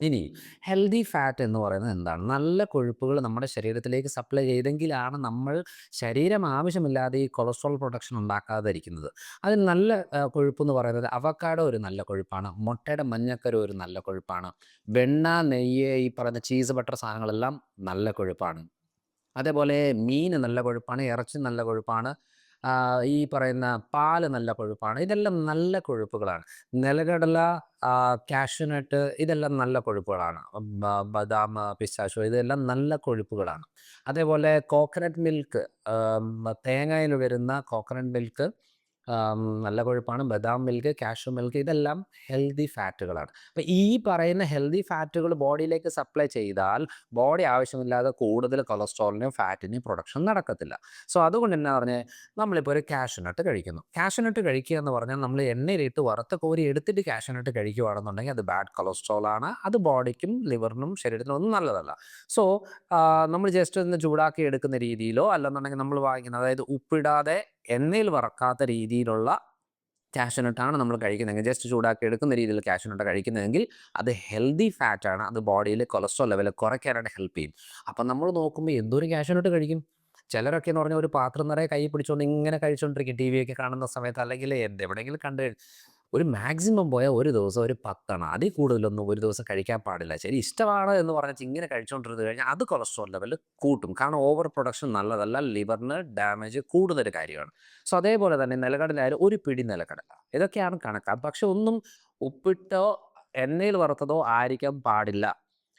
ഇനി healthy fat എന്ന് പറയുന്നത് എന്താണ്? നല്ല കൊഴുപ്പുകൾ നമ്മുടെ ശരീരത്തിലേക്ക് സപ്ലൈ ചെയ്തെങ്കിലാണ് നമ്മൾ ശരീരം ആവശ്യമില്ലാതെ ഈ കൊളസ്ട്രോൾ പ്രൊഡക്ഷൻ ഉണ്ടാക്കാതിരിക്കുന്നത്. അതിൽ നല്ല കൊഴുപ്പ് എന്ന് പറയുന്നത് അവക്കാടോ ഒരു നല്ല കൊഴുപ്പാണ്. മുട്ടയുടെ മഞ്ഞക്കര ഒരു നല്ല കൊഴുപ്പാണ്. വെണ്ണ, നെയ്യ്, ഈ പറയുന്ന ചീസ്, ബട്ടർ സാധനങ്ങളെല്ലാം നല്ല കൊഴുപ്പാണ്. അതേപോലെ മീൻ നല്ല കൊഴുപ്പാണ്. ഇറച്ചി നല്ല കൊഴുപ്പാണ്. ഈ പറയുന്ന പാൽ നല്ല കൊഴുപ്പാണ്. ഇതെല്ലാം നല്ല കൊഴുപ്പുകളാണ്. നിലകടല കാഷ്യൂനട്ട് ഇതെല്ലാം നല്ല കൊഴുപ്പുകളാണ്. ബദാം, പിസ്താച്ചിയോ ഇതെല്ലാം നല്ല കൊഴുപ്പുകളാണ്. അതേപോലെ കോക്കനട്ട് മിൽക്ക് തേങ്ങയിൽ വരുന്ന കോക്കനട്ട് മിൽക്ക് നല്ല കൊഴുപ്പാണ്. ബദാം മിൽക്ക്, കാഷ്യൂ മിൽക്ക് ഇതെല്ലാം ഹെൽത്തി ഫാറ്റുകളാണ്. അപ്പം ഈ പറയുന്ന ഹെൽത്തി ഫാറ്റുകൾ ബോഡിയിലേക്ക് സപ്ലൈ ചെയ്താൽ ബോഡി ആവശ്യമില്ലാതെ കൂടുതൽ കൊളസ്ട്രോളിനെയും ഫാറ്റിനെയും പ്രൊഡക്ഷൻ നടക്കത്തില്ല. സോ അതുകൊണ്ട് എന്നാ പറഞ്ഞാൽ നമ്മളിപ്പോൾ ഒരു കാഷ്യൂനട്ട് കഴിക്കുന്നു. കാഷ്യൂനട്ട് കഴിക്കുക എന്ന് പറഞ്ഞാൽ നമ്മൾ എണ്ണയിലിട്ട് വറുത്ത കോരി എടുത്തിട്ട് കാഷ്യൂനട്ട് കഴിക്കുകയാണെന്നുണ്ടെങ്കിൽ അത് ബാഡ് കൊളസ്ട്രോൾ ആണ്. അത് ബോഡിക്കും ലിവറിനും ശരീരത്തിനും ഒന്നും നല്ലതല്ല. സോ നമ്മൾ ജസ്റ്റ് ഒന്ന് ചൂടാക്കി എടുക്കുന്ന രീതിയിലോ അല്ലെന്നുണ്ടെങ്കിൽ നമ്മൾ വാങ്ങിക്കുന്ന അതായത് ഉപ്പിടാതെ എണ്ണയിൽ വറക്കാത്ത രീതിയിലുള്ള കാഷ്യൂനട്ടാണ് നമ്മൾ കഴിക്കുന്നതെങ്കിൽ ജസ്റ്റ് ചൂടാക്കി എടുക്കുന്ന രീതിയിൽ കാഷ്യൂനട്ട് കഴിക്കുന്നതെങ്കിൽ അത് ഹെൽത്തി ഫാറ്റാണ്. അത് ബോഡിയിൽ കൊളസ്ട്രോൾ ലെവൽ കുറയ്ക്കാനായിട്ട് ഹെൽപ്പ് ചെയ്യും. അപ്പം നമ്മൾ നോക്കുമ്പോൾ എന്തോരം കാഷ്യൂനട്ട് കഴിക്കും? ചിലരൊക്കെ എന്ന് പറഞ്ഞാൽ ഒരു പാത്രം നിറയെ കൈ പിടിച്ചുകൊണ്ട് ഇങ്ങനെ കഴിച്ചുകൊണ്ടിരിക്കും. ടി വി ഒക്കെ കാണുന്ന സമയത്ത് അല്ലെങ്കിൽ എന്തെവിടെയെങ്കിലും കണ്ട് ഒരു മാക്സിമം പോയാൽ ഒരു ദിവസം ഒരു 10 എണ്ണം. അതിൽ കൂടുതലൊന്നും ഒരു ദിവസം കഴിക്കാൻ പാടില്ല. ശരി ഇഷ്ടമാണ് എന്ന് പറഞ്ഞാൽ ഇങ്ങനെ കഴിച്ചുകൊണ്ടിരുന്ന് കഴിഞ്ഞാൽ അത് കൊളസ്ട്രോൾ ലെവൽ കൂട്ടും. കാരണം ഓവർ പ്രൊഡക്ഷൻ നല്ലതല്ല. ലിവറിന് ഡാമേജ് കൂടുന്നൊരു കാര്യമാണ്. സോ അതേപോലെ തന്നെ നിലകടലായാലും ഒരു പിടി നിലക്കടല. ഇതൊക്കെയാണ് കണക്ക്. പക്ഷെ ഒന്നും ഉപ്പിട്ടോ എണ്ണയിൽ വറുത്തതോ ആയിരിക്കാൻ പാടില്ല.